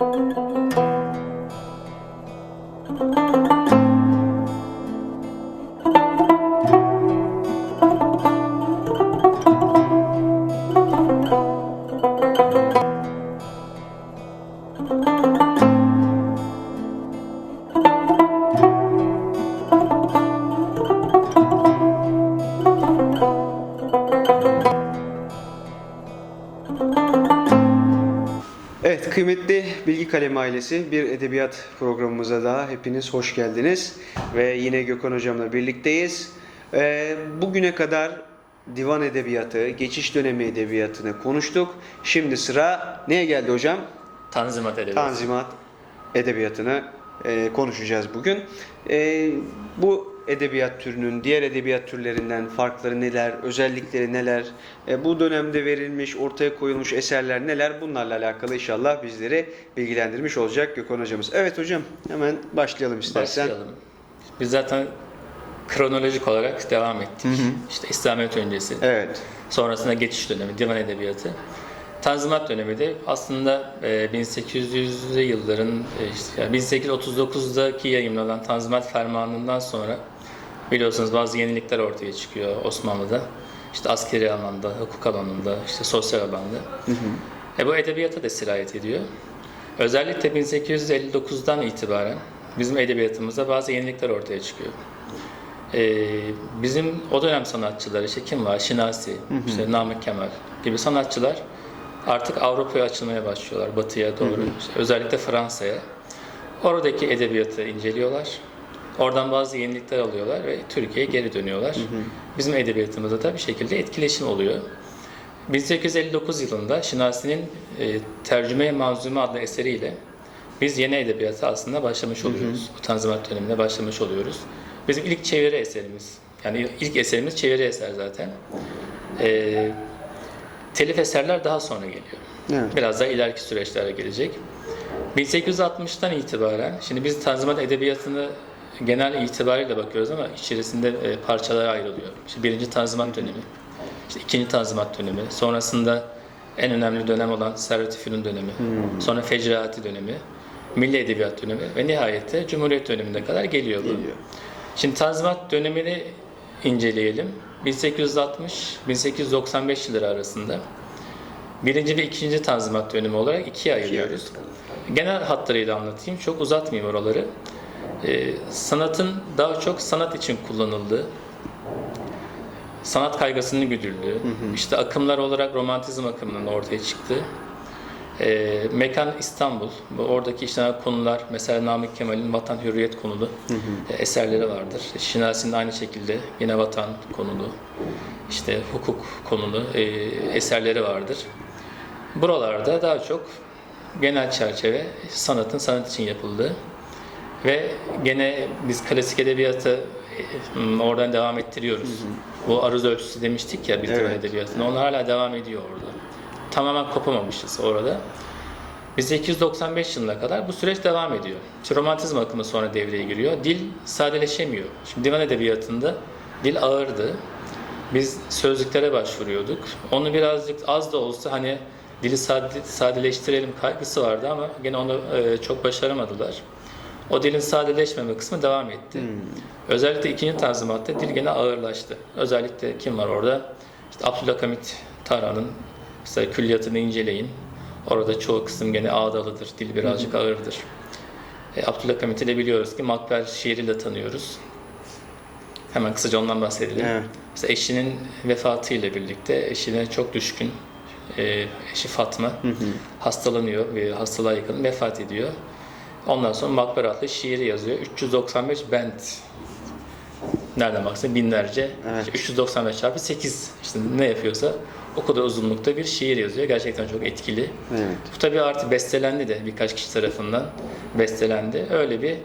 Evet Bilgi Kalemi ailesi bir edebiyat programımıza daha hepiniz hoş geldiniz. Ve yine Gökhan hocamla birlikteyiz. Ee, bugüne kadar divan edebiyatı, geçiş dönemi edebiyatını konuştuk. Şimdi sıra neye geldi hocam? Tanzimat edebiyatı. Tanzimat edebiyatını e, konuşacağız bugün. E, bu edebiyat türünün diğer edebiyat türlerinden farkları neler, özellikleri neler, e, bu dönemde verilmiş, ortaya koyulmuş eserler neler bunlarla alakalı inşallah bizleri bilgilendirmiş olacak Gökhan hocamız. Evet hocam hemen başlayalım istersen. Başlayalım. Biz zaten kronolojik olarak devam ettik. İşte İslamiyet öncesi, Evet. sonrasında geçiş dönemi, divan edebiyatı. Tanzimat dönemi de aslında e, 1800'lü yılların e, işte, yani 1839'daki yayımlanan Tanzimat Fermanı'ndan sonra biliyorsunuz bazı yenilikler ortaya çıkıyor Osmanlı'da. İşte askeri alanda, hukuk alanında, işte sosyal alanda. E, bu edebiyata da sirayet ediyor. Özellikle 1859'dan itibaren bizim edebiyatımızda bazı yenilikler ortaya çıkıyor. Ee, bizim o dönem sanatçıları işte kim var? Şinasi, işte Namık Kemal gibi sanatçılar artık Avrupa'ya açılmaya başlıyorlar. Batıya doğru. işte özellikle Fransa'ya. Oradaki edebiyatı inceliyorlar. Oradan bazı yenilikler alıyorlar ve Türkiye'ye geri dönüyorlar. Bizim edebiyatımızda da bir şekilde etkileşim oluyor. 1859 yılında Şinasi'nin e, Tercüme-i Manzume adlı eseriyle biz yeni edebiyata aslında başlamış oluyoruz. Bu Tanzimat döneminde başlamış oluyoruz. Bizim ilk çeviri eserimiz, yani ilk eserimiz çeviri eser zaten. E, telif eserler daha sonra geliyor. Evet. Biraz daha ileriki süreçlere gelecek. 1860'tan itibaren, şimdi biz Tanzimat Edebiyatı'nı genel itibariyle bakıyoruz ama içerisinde e, parçalara ayrılıyor. İşte birinci Tanzimat dönemi, işte ikinci Tanzimat dönemi, sonrasında en önemli dönem olan Servet-i Fünun dönemi, sonra Fecraati dönemi, Milli Edebiyat dönemi ve nihayette Cumhuriyet dönemine kadar geliyor bu. Geliyor. Şimdi Tanzimat dönemini inceleyelim. 1860-1895 yılları arasında birinci ve ikinci Tanzimat dönemi olarak ikiye ayırıyoruz. Genel hatlarıyla anlatayım. Çok uzatmayayım oraları. Ee, sanatın daha çok sanat için kullanıldığı, sanat kaygısının güdüldüğü, işte akımlar olarak romantizm akımının ortaya çıktığı, e, Mekan İstanbul, bu oradaki işlenen konular, mesela Namık Kemal'in Vatan Hürriyet konulu e, eserleri vardır. Şinasi'nin aynı şekilde yine vatan konulu, işte hukuk konulu e, eserleri vardır. Buralarda daha çok genel çerçeve sanatın sanat için yapıldığı ve gene biz klasik edebiyatı e, oradan devam ettiriyoruz. Bu aruz ölçüsü demiştik ya bir Evet. edebiyatında. Onlar hala devam ediyor orada. Tamamen kopamamışız orada. 1895 yılına kadar bu süreç devam ediyor. İşte romantizm akımı sonra devreye giriyor. Dil sadeleşemiyor. Şimdi divan edebiyatında dil ağırdı. Biz sözlüklere başvuruyorduk. Onu birazcık az da olsa hani dili sade, sadeleştirelim kaygısı vardı ama gene onu e, çok başaramadılar. O dilin sadeleşmeme kısmı devam etti. Özellikle ikinci tanzimatta dil gene ağırlaştı. Özellikle kim var orada? İşte Abdülhakamit Tarhan'ın mesela külliyatını inceleyin. Orada çoğu kısım gene ağdalıdır. Dil birazcık ağırdır. E, Abdülhamit'i de biliyoruz ki Makber şiiriyle tanıyoruz. Hemen kısaca ondan bahsedelim. Evet. Mesela eşinin vefatıyla birlikte eşine çok düşkün e, eşi Fatma hastalanıyor ve hastalığa yakın vefat ediyor. Ondan sonra Makber adlı şiiri yazıyor. 395 bent. Nereden baksan binlerce. Evet. İşte 395 çarpı 8. İşte ne yapıyorsa o kadar uzunlukta bir şiir yazıyor. Gerçekten çok etkili. Evet. Bu tabii artık bestelendi de birkaç kişi tarafından bestelendi. Öyle bir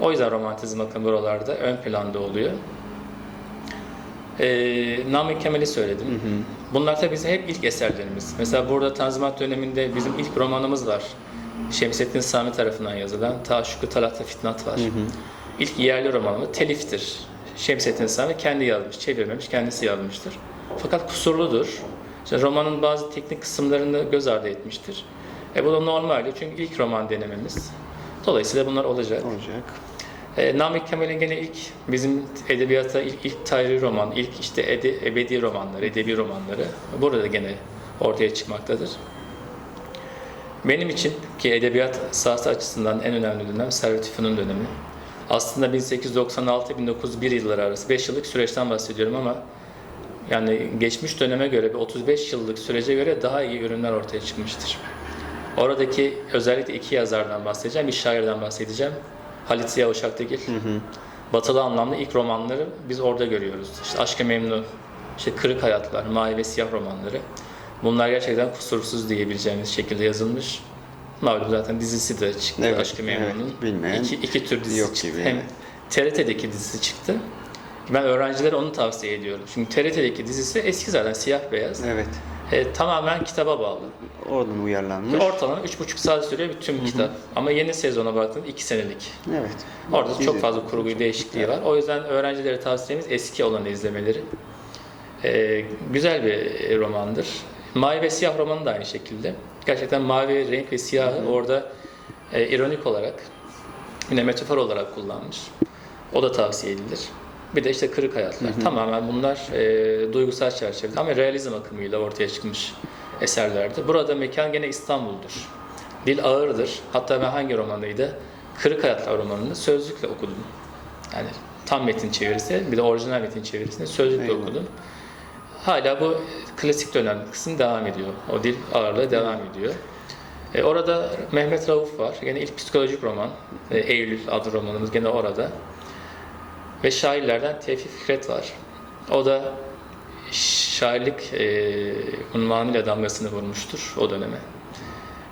o yüzden romantizm akımı buralarda ön planda oluyor. Ee, Namık Kemal'i söyledim. Bunlar tabii bizim hep ilk eserlerimiz. Mesela burada Tanzimat döneminde bizim ilk romanımız var. Şemsettin Sami tarafından yazılan Taşşuku Talat'ta Fitnat var. İlk yerli romanımız teliftir. Şemsettin Sami kendi yazmış, çevirmemiş, kendisi yazmıştır. Fakat kusurludur. İşte romanın bazı teknik kısımlarını göz ardı etmiştir. E bu da normaldi çünkü ilk roman denememiz. Dolayısıyla bunlar olacak. Olacak. E, Namık Kemal'in gene ilk bizim edebiyata ilk, ilk tarihi roman, ilk işte ede, ebedi romanları, edebi romanları burada gene ortaya çıkmaktadır. Benim için ki edebiyat sahası açısından en önemli dönem Servet Fünun dönemi. Aslında 1896-1901 yılları arası 5 yıllık süreçten bahsediyorum ama yani geçmiş döneme göre bir 35 yıllık sürece göre daha iyi ürünler ortaya çıkmıştır. Oradaki özellikle iki yazardan bahsedeceğim, bir şairden bahsedeceğim. Halit Ziya Uşaklıgil. Batılı anlamda ilk romanları biz orada görüyoruz. İşte Aşk-ı Memnu, işte Kırık Hayatlar, Mavi ve Siyah romanları. Bunlar gerçekten kusursuz diyebileceğimiz şekilde yazılmış. Malum zaten dizisi de çıktı Evet, Aşk-ı Memnu'nun. evet, bilmeyen iki, iki tür dizisi yok çıktı. gibi Hem. TRT'deki dizisi çıktı. Ben öğrencilere onu tavsiye ediyorum. Çünkü TRT'deki dizisi eski zaten siyah beyaz. Evet. E, tamamen kitaba bağlı. Oradan uyarlanmış. Ortalama 3,5 saat sürüyor bir tüm kitap. Ama yeni sezona baktığında 2 senelik. Evet. Orada çok İzledim. fazla kurgu değişikliği var. O yüzden öğrencilere tavsiyemiz eski olanı izlemeleri. Ee, güzel bir romandır. Mavi ve Siyah romanı da aynı şekilde. Gerçekten mavi renk ve siyahı orada e, ironik olarak, yine metafor olarak kullanmış. O da tavsiye edilir. Bir de işte Kırık Hayatlar. Tamamen bunlar e, duygusal çerçevede ama realizm akımıyla ortaya çıkmış eserlerdi. Burada mekan gene İstanbul'dur. Dil ağırdır. Hatta ben hangi romandaydı? Kırık Hayatlar romanını sözlükle okudum. Yani tam metin çevirisi, bir de orijinal metin çevirisini sözlükle Eyvallah. okudum. Hala bu klasik dönem kısım devam ediyor. O dil ağırlığı devam ediyor. E, orada Mehmet Rauf var. Yine ilk psikolojik roman. E, Eylül adlı romanımız gene orada. Ve şairlerden Tevfik Fikret var. O da şairlik e, unvanıyla damgasını vurmuştur o döneme.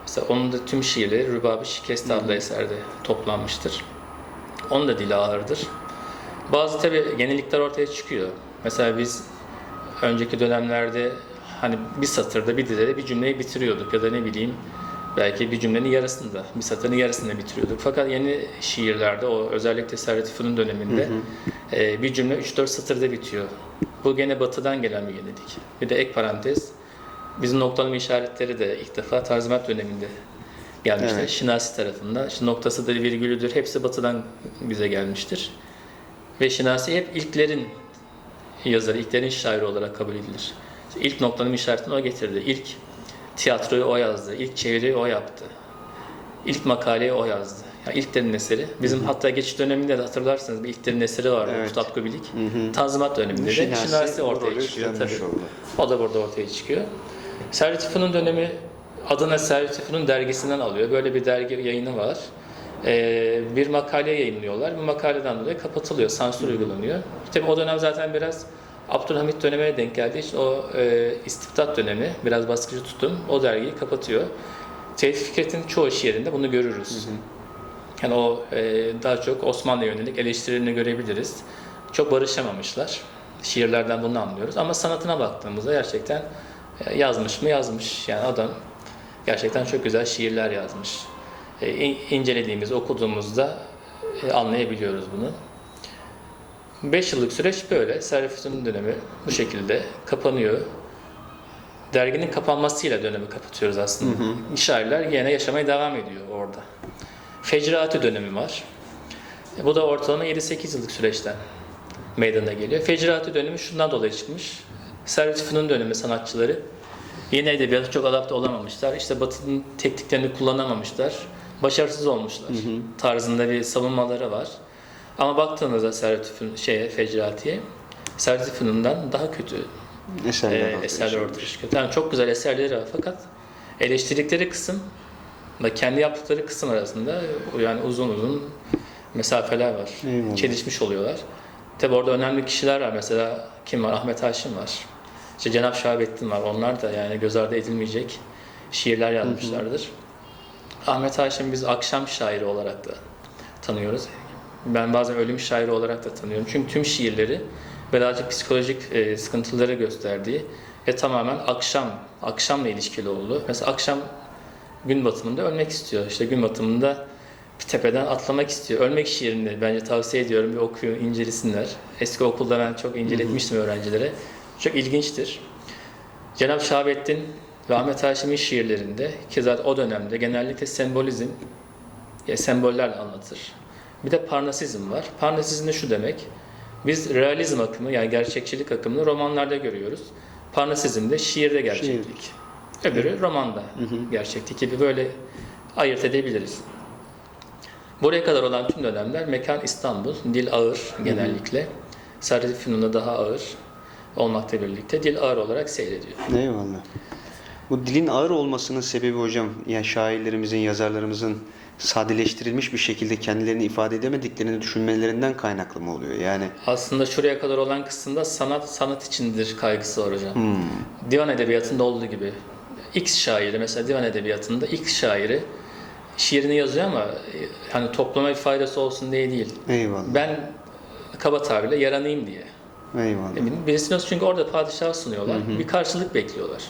Mesela onun da tüm şiirleri Rübab-ı Şikesti adlı eserde toplanmıştır. Onun da dili ağırdır. Bazı tabi yenilikler ortaya çıkıyor. Mesela biz önceki dönemlerde hani bir satırda bir dizede bir cümleyi bitiriyorduk ya da ne bileyim belki bir cümlenin yarısında, bir satırın yarısında bitiriyorduk. Fakat yeni şiirlerde o özellikle Servet Fünun döneminde e, bir cümle 3-4 satırda bitiyor. Bu gene batıdan gelen bir yenilik. Bir de ek parantez, bizim noktalama işaretleri de ilk defa Tanzimat döneminde gelmişler. Evet. Şinasi tarafından. İşte noktasıdır, virgülüdür hepsi batıdan bize gelmiştir. Ve Şinasi hep ilklerin yazarı, ilklerin şairi olarak kabul edilir. İşte İlk noktanın işaretini o getirdi. İlk tiyatroyu o yazdı, ilk çeviriyi o yaptı. İlk makaleyi o yazdı. Yani ilklerin eseri. Bizim hatta geçiş döneminde de hatırlarsınız bir ilklerin eseri vardı. Evet. Kitap Kubilik. Tanzimat döneminde de Şinasi Şinasi bu ortaya çıkıyor tabii. oldu. O da burada ortaya çıkıyor. Servet Fünun dönemi adına Servet Fünun dergisinden alıyor. Böyle bir dergi yayını var. Ee, bir makale yayınlıyorlar. Bu makaleden dolayı kapatılıyor, sansür uygulanıyor. Tabii o dönem zaten biraz Abdülhamit dönemine denk geldiği için o e, istibdat dönemi, biraz baskıcı tutum o dergiyi kapatıyor. Tevfik Fikret'in çoğu şiirinde bunu görürüz. Yani o e, daha çok Osmanlı'ya yönelik eleştirilerini görebiliriz. Çok barışamamışlar. Şiirlerden bunu anlıyoruz. Ama sanatına baktığımızda gerçekten e, yazmış mı yazmış. Yani adam gerçekten çok güzel şiirler yazmış. E, in- incelediğimiz, okuduğumuzda e, anlayabiliyoruz bunu. 5 yıllık süreç böyle. Servet-i dönemi bu şekilde kapanıyor. Derginin kapanmasıyla dönemi kapatıyoruz aslında. Şairler yine yaşamaya devam ediyor orada. Fecraati dönemi var. E, Bu da ortalama 7-8 yıllık süreçten meydana geliyor. Fecraati dönemi şundan dolayı çıkmış. Servet Fünun dönemi sanatçıları yeni edebiyata çok adapte olamamışlar. İşte Batı'nın tekniklerini kullanamamışlar. Başarısız olmuşlar. Tarzında bir savunmaları var. Ama baktığınızda Servet şeye Fecraati'ye Servet Fünun'dan daha kötü Eserler e, eserler ortaya çıkıyor. Tamam çok güzel eserleri var fakat eleştirdikleri kısım ve kendi yaptıkları kısım arasında yani uzun uzun mesafeler var. Eyvallah. Çelişmiş oluyorlar. Tabi orada önemli kişiler var. Mesela kim var? Ahmet Haşim var. İşte Cenab Şahabettin var. Onlar da yani göz ardı edilmeyecek şiirler yazmışlardır. Ahmet Haşim biz akşam şairi olarak da tanıyoruz. Ben bazen ölüm şairi olarak da tanıyorum. Çünkü tüm şiirleri birazcık psikolojik e, sıkıntıları gösterdiği ve tamamen akşam, akşamla ilişkili oldu. Mesela akşam gün batımında ölmek istiyor. İşte gün batımında bir tepeden atlamak istiyor. Ölmek şiirini bence tavsiye ediyorum. Bir okuyun, incelesinler. Eski okulda ben çok inceletmiştim öğrencilere. Çok ilginçtir. Cenab-ı Şahabettin Ve Ahmet Haşim'in şiirlerinde ki zaten o dönemde genellikle sembolizm, ya sembollerle anlatır. Bir de parnasizm var. Parnasizm de şu demek. Biz realizm akımı yani gerçekçilik akımını romanlarda görüyoruz. Parnasizm de şiirde gerçeklik. Öbürü romanda gerçeklik gibi böyle ayırt edebiliriz. Buraya kadar olan tüm dönemler mekan İstanbul, dil ağır genellikle. Sadece Fünun'da daha ağır olmakla birlikte dil ağır olarak seyrediyor. Eyvallah. Bu dilin ağır olmasının sebebi hocam, yani şairlerimizin, yazarlarımızın sadeleştirilmiş bir şekilde kendilerini ifade edemediklerini düşünmelerinden kaynaklı mı oluyor? Yani Aslında şuraya kadar olan kısımda sanat sanat içindir kaygısı var hocam. hmm, Divan edebiyatında olduğu gibi. X şairi mesela divan edebiyatında X şairi şiirini yazıyor ama e, hani topluma bir faydası olsun diye değil. eyvallah. Ben kaba tabirle yaranayım diye. Eyvallah. Eminim. Birisini çünkü orada padişah sunuyorlar. Bir karşılık bekliyorlar.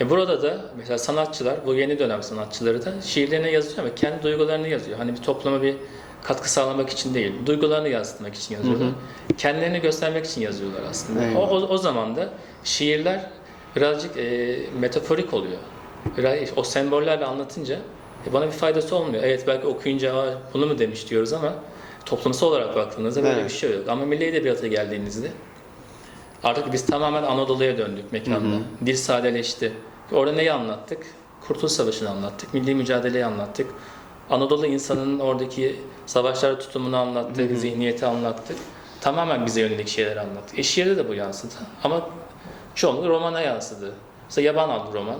E burada da mesela sanatçılar, bu yeni dönem sanatçıları da şiirlerine yazıyor ama kendi duygularını yazıyor. Hani bir topluma bir katkı sağlamak için değil, duygularını yansıtmak için yazıyorlar. Kendilerini göstermek için yazıyorlar aslında. O, o, o zaman da şiirler birazcık e, metaforik oluyor. Biraz o sembollerle anlatınca e, bana bir faydası olmuyor. Evet belki okuyunca "Aa, bunu mu demiş diyoruz ama toplumsal olarak baktığınızda böyle Evet. bir şey yok. Ama milli edebiyata geldiğinizde Artık biz tamamen Anadolu'ya döndük mekanda. Dil sadeleşti. Orada neyi anlattık? Kurtuluş Savaşı'nı anlattık. Milli mücadeleyi anlattık. Anadolu insanının oradaki savaşlara tutumunu anlattık, zihniyeti anlattık. Tamamen bize yönelik şeyler anlattık. E şiirde de bu yansıdı. Ama çoğunlukla romana yansıdı. Mesela Yaban adlı roman.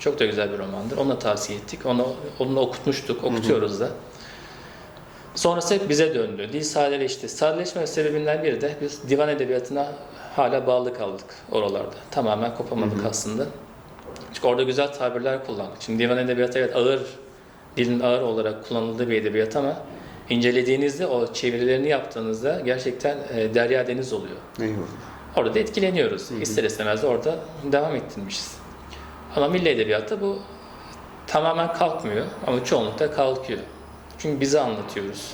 Çok da güzel bir romandır. Onu da tavsiye ettik. Onu, onu okutmuştuk. Okutuyoruz da. Sonrası hep bize döndü. Dil sadeleşti. Sadeleşme sebebinden biri de biz divan edebiyatına hala bağlı kaldık oralarda. Tamamen kopamadık aslında. Çünkü orada güzel tabirler kullandık. Şimdi divan edebiyatı evet ağır, dilin ağır olarak kullanıldığı bir edebiyat ama incelediğinizde o çevirilerini yaptığınızda gerçekten e, derya deniz oluyor. Eyvallah. Orada da etkileniyoruz. İster istemez de orada devam ettirmişiz. Ama milli edebiyatta bu tamamen kalkmıyor ama çoğunlukla kalkıyor. Çünkü bizi anlatıyoruz.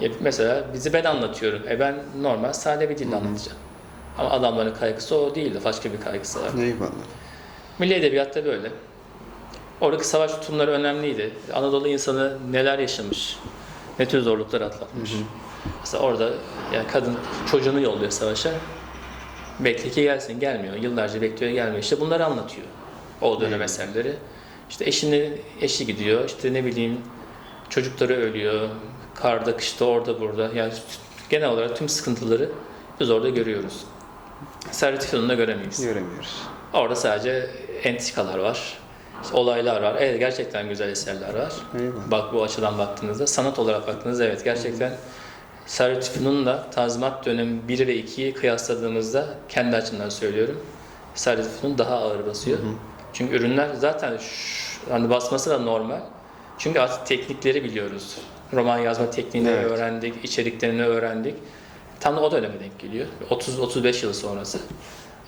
E, mesela bizi ben anlatıyorum. E ben normal sade bir dille anlatacağım. Ama adamların kaygısı o değil de başka bir kaygısı var. Eyvallah. Milli edebiyatta böyle. Oradaki savaş tutumları önemliydi. Anadolu insanı neler yaşamış, ne tür zorluklar atlatmış. Mesela orada yani kadın çocuğunu yolluyor savaşa. Bekle ki gelsin, gelmiyor. Yıllarca bekliyor, gelmiyor. İşte bunları anlatıyor. O dönem eserleri. İşte eşini, eşi gidiyor, işte ne bileyim çocukları ölüyor. Karda, kışta, orada, burada. Yani genel olarak tüm sıkıntıları biz orada görüyoruz. Servet Fünun'da göremeyiz. Göremiyoruz. Orada sadece entikalar var. işte olaylar var. Evet gerçekten güzel eserler var. Eyvallah. Bak bu açıdan baktığınızda, sanat olarak baktığınızda evet gerçekten Servet Fünun'la Tanzimat dönemi 1 ve 2'yi kıyasladığımızda kendi açımdan söylüyorum. Servet Fünun daha ağır basıyor. Çünkü ürünler zaten şu- hani basması da normal. Çünkü artık teknikleri biliyoruz. Roman yazma tekniğini Evet. öğrendik, içeriklerini öğrendik. Tam da o döneme denk geliyor. 30-35 yıl sonrası.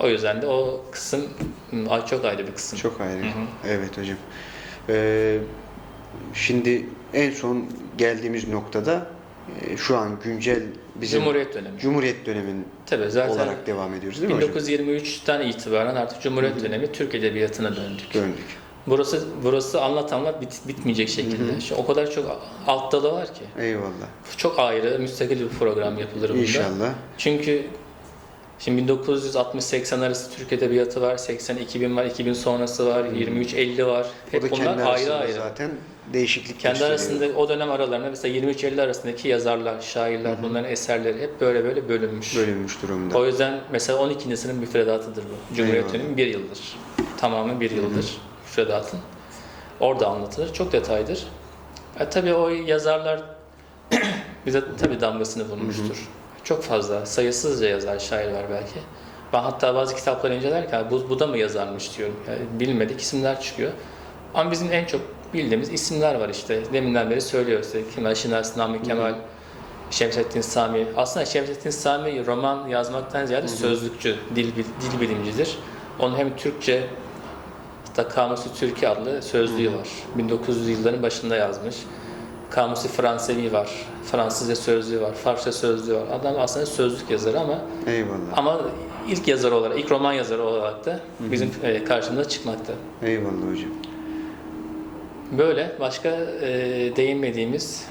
O yüzden de o kısım hmm, çok ayrı bir kısım. Çok ayrı. Evet hocam. Ee, şimdi en son geldiğimiz noktada e, şu an güncel bizim Cumhuriyet dönemi. Cumhuriyet dönemin Tabii zaten olarak devam ediyoruz değil mi hocam? 1923'ten itibaren artık Cumhuriyet dönemi Türk edebiyatına döndük. Döndük. Burası burası anlat anlat bit, bitmeyecek şekilde. Şu o kadar çok alt dalı var ki. Eyvallah. Çok ayrı, müstakil bir program yapılır bunda. İnşallah. Çünkü şimdi 1960-80 arası Türk edebiyatı var, 80-2000 var, 2000 sonrası var, 23-50 var. O Hep da bunlar kendi ayrı ayrı. zaten değişiklik Kendi gösteriyor. arasında o dönem aralarında mesela 23-50 arasındaki yazarlar, şairler, bunların eserleri hep böyle böyle bölünmüş. bölünmüş durumda. O yüzden mesela 12. sınıf müfredatıdır bu. Cumhuriyet Eyvallah. dönemi bir yıldır. Tamamı bir yıldır müfredatın. Orada anlatılır. Çok detaydır. E, tabii o yazarlar bize tabii damgasını vurmuştur. Çok fazla, sayısızca yazar, şair var belki. Ben hatta bazı kitapları incelerken bu, bu da mı yazarmış diyorum. Yani bilmedik isimler çıkıyor. Ama bizim en çok bildiğimiz isimler var işte. Deminden beri söylüyoruz. İşte Kemal Şener, Nami Kemal, Şemsettin Sami. Aslında Şemsettin Sami roman yazmaktan ziyade sözlükçü, dil, dil bilimcidir. Onun hem Türkçe hatta Kamusu Türkiye adlı sözlüğü var. 1900'lü yılların başında yazmış. Kamusu Fransevi var. Fransızca sözlüğü var. Farsça sözlüğü var. Adam aslında sözlük yazarı ama Eyvallah. ama ilk yazar olarak, ilk roman yazarı olarak da bizim e, karşımıza çıkmakta. Eyvallah hocam. Böyle başka e, değinmediğimiz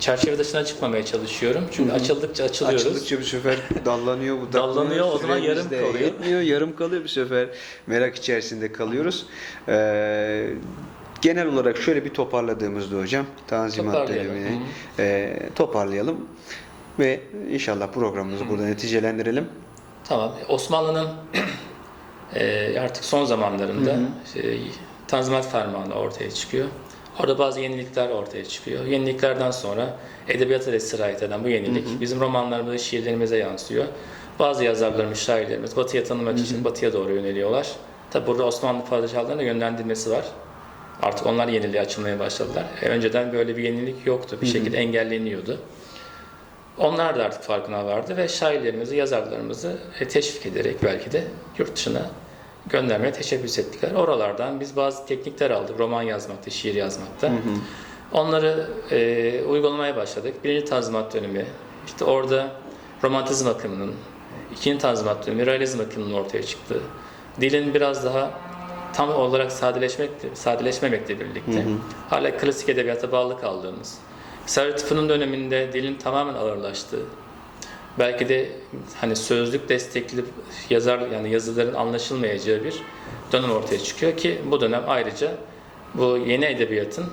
çerçeve dışına çıkmamaya çalışıyorum. Çünkü açıldıkça açılıyoruz. Açıldıkça bir sefer dallanıyor bu Dallanıyor, o zaman yarım de kalıyor. Yetmiyor, yarım kalıyor bir sefer. Merak içerisinde kalıyoruz. Ee, genel olarak şöyle bir toparladığımızda hocam Tanzimat dönemini Hı e, toparlayalım ve inşallah programımızı burada neticelendirelim. Tamam. Osmanlı'nın e, artık son zamanlarında e, Tanzimat Fermanı ortaya çıkıyor. Orada bazı yenilikler ortaya çıkıyor. Yeniliklerden sonra edebiyata da sirayet eden bu yenilik bizim romanlarımıza, şiirlerimize yansıyor. Bazı yazarlarımız, şairlerimiz batıya tanımak için batıya doğru yöneliyorlar. Tabi burada Osmanlı padişahlarının yönlendirmesi var. Artık onlar yeniliğe açılmaya başladılar. E, önceden böyle bir yenilik yoktu. Bir şekilde engelleniyordu. Onlar da artık farkına vardı ve şairlerimizi, yazarlarımızı e, teşvik ederek belki de yurt dışına göndermeye teşebbüs ettiler. Oralardan biz bazı teknikler aldık. Roman yazmakta, şiir yazmakta. Onları e, uygulamaya başladık. Birinci Tanzimat dönemi, işte orada romantizm akımının, ikinci Tanzimat dönemi, realizm akımının ortaya çıktı. Dilin biraz daha tam olarak sadeleşmek, sadeleşmemekle birlikte hala klasik edebiyata bağlı kaldığımız, Servet Fünun döneminde dilin tamamen ağırlaştığı, belki de hani sözlük destekli yazar yani yazıların anlaşılmayacağı bir dönem ortaya çıkıyor ki bu dönem ayrıca bu yeni edebiyatın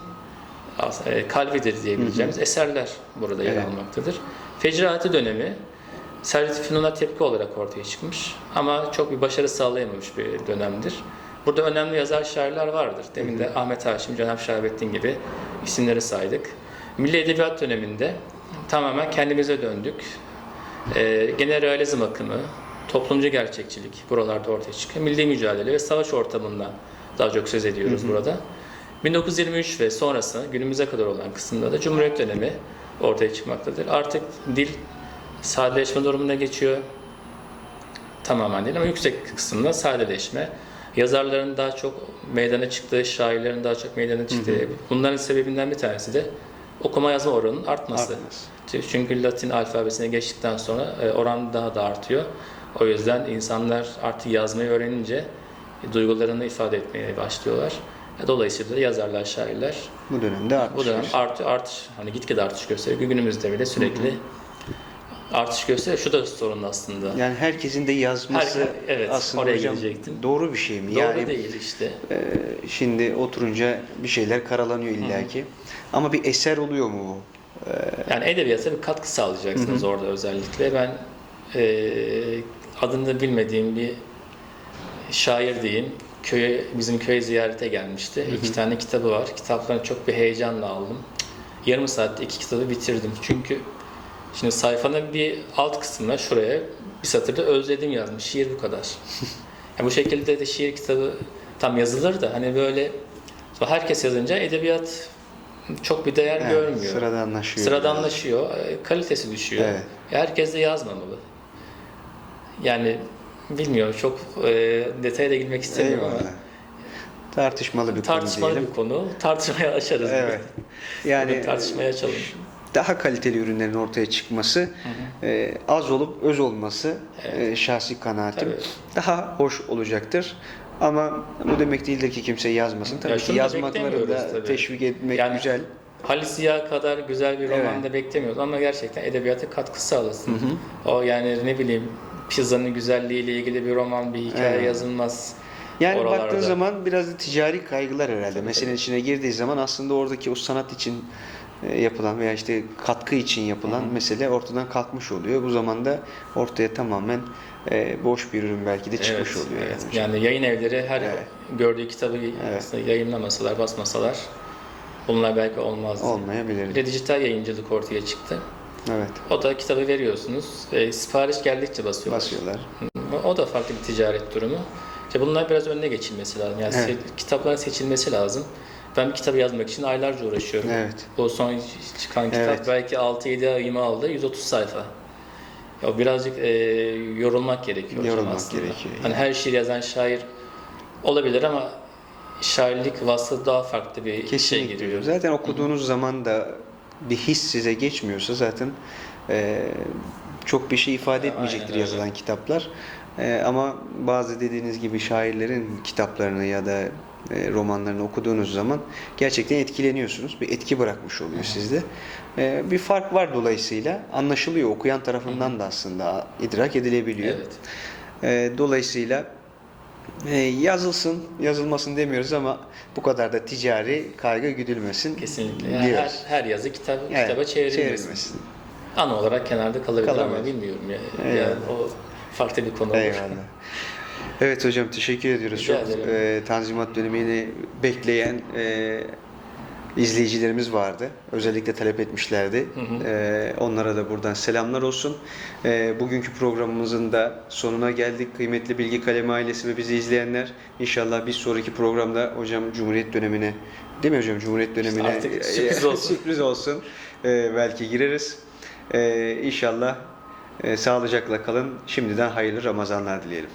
e, kalbidir diyebileceğimiz eserler burada yer Evet. almaktadır. Fecraati dönemi Servet Fünun'a tepki olarak ortaya çıkmış ama çok bir başarı sağlayamamış bir dönemdir. Burada önemli yazar şairler vardır. Demin de Ahmet Haşim, Cenab Şahabettin gibi isimleri saydık. Milli Edebiyat döneminde tamamen kendimize döndük. Ee, gene realizm akımı, toplumcu gerçekçilik buralarda ortaya çıkıyor. Milli mücadele ve savaş ortamından daha çok söz ediyoruz burada. 1923 ve sonrası günümüze kadar olan kısımda da Cumhuriyet dönemi ortaya çıkmaktadır. Artık dil sadeleşme durumuna geçiyor. Tamamen değil ama yüksek kısımda sadeleşme. Yazarların daha çok meydana çıktığı, şairlerin daha çok meydana çıktığı. Bunların sebebinden bir tanesi de okuma yazma oranının artması. Artmaz. Çünkü Latin alfabesine geçtikten sonra e, oran daha da artıyor. O yüzden insanlar artık yazmayı öğrenince e, duygularını ifade etmeye başlıyorlar. E, Dolayısıyla da yazarlar, şairler Bu dönemde bu artmış. dönem artı artış hani gitgide artış gösteriyor. Günümüzde bile sürekli artış gösteriyor. Şu da sorun aslında. Yani herkesin de yazması Her- evet, aslında oraya hocam gelecektim. doğru bir şey mi? Doğru yani değil işte. e, şimdi oturunca bir şeyler karalanıyor illaki. Ama bir eser oluyor mu bu? Yani edebiyata bir katkı sağlayacaksınız orada özellikle. Ben e, adını bilmediğim bir şair diyeyim. Köye, bizim köye ziyarete gelmişti. İki tane kitabı var. Kitaplarını çok bir heyecanla aldım. Yarım saatte iki kitabı bitirdim. Çünkü şimdi sayfanın bir alt kısmına şuraya bir satırda özledim yazmış. Şiir bu kadar. Yani bu şekilde de şiir kitabı tam yazılır da hani böyle herkes yazınca edebiyat çok bir değer Evet, görmüyor. Sıradanlaşıyor. Sıradanlaşıyor, e, kalitesi düşüyor. Evet. Herkes de yazmamalı. Yani bilmiyorum çok e, detaya da girmek istemiyorum Eyvallah. ama Tartışmalı bir tartışmalı konu diyelim. bir konu. Tartışmaya açarız. Evet. Yani Yani tartışmaya açalım. Daha kaliteli ürünlerin ortaya çıkması, e, az olup öz olması e, şahsi kanaatim Tabii. daha hoş olacaktır. Ama bu demek değildir ki kimse yazmasın. Tabii Ya ki şunu da tabii. teşvik etmek Yani güzel. Halis Ziya kadar güzel bir roman Evet. da beklemiyoruz ama gerçekten edebiyata katkı sağlasın. O yani ne bileyim pizzanın güzelliğiyle ilgili bir roman, bir hikaye Evet. yazılmaz. Yani oralarda. baktığın zaman biraz da ticari kaygılar herhalde. Meselenin içine girdiği zaman aslında oradaki o sanat için yapılan veya işte katkı için yapılan mesele ortadan kalkmış oluyor. Bu zamanda ortaya tamamen e, boş bir ürün belki de çıkmış Evet, oluyor. evet. yani yayın evleri her Evet. gördüğü kitabı aslında yayınlamasalar, basmasalar bunlar belki olmazdı. Bir Olmayabilir. de dijital yayıncılık ortaya çıktı. Evet. O da kitabı veriyorsunuz. E, sipariş geldikçe basıyorlar. Basıyorlar. O da farklı bir ticaret durumu. İşte bunlar biraz önüne geçilmesi lazım. Yani Evet. se- kitapların seçilmesi lazım. Ben bir kitabı yazmak için aylarca uğraşıyorum. Evet. Bu son çıkan kitap Evet. belki 6-7 ayımı aldı. 130 sayfa. Ya birazcık e, yorulmak gerekiyor Yorulmak aslında. gerekiyor Hani her şiir yazan şair olabilir ama şairlik vasfı daha farklı bir şey giriyor. Zaten okuduğunuz zaman da bir his size geçmiyorsa zaten e, çok bir şey ifade etmeyecektir Aynen öyle. yazılan kitaplar. E, ama bazı dediğiniz gibi şairlerin kitaplarını ya da e, romanlarını okuduğunuz zaman gerçekten etkileniyorsunuz. Bir etki bırakmış oluyor sizde. E, bir fark var dolayısıyla anlaşılıyor. Okuyan tarafından da aslında idrak edilebiliyor. Evet. E, dolayısıyla e, yazılsın, yazılmasın demiyoruz ama bu kadar da ticari kaygı güdülmesin Kesinlikle. Yani her, diyoruz. her yazı kitap, Evet, kitaba çevrilmesin. çevrilmesin. An olarak kenarda kalabilir Kalabilir. ama bilmiyorum ya. Eyvallah. Yani o farklı bir konu olur. Eyvallah. Evet hocam teşekkür ediyoruz. Rica Çok ederim. e, Tanzimat dönemini bekleyen e, izleyicilerimiz vardı. Özellikle talep etmişlerdi. E, onlara da buradan selamlar olsun. E, bugünkü programımızın da sonuna geldik. Kıymetli Bilgi Kalemi ailesi ve bizi izleyenler inşallah bir sonraki programda hocam Cumhuriyet dönemine değil mi hocam Cumhuriyet dönemine Artık sürpriz olsun. sürpriz olsun. E, belki gireriz. E, inşallah sağlıcakla kalın. Şimdiden hayırlı Ramazanlar dileyelim.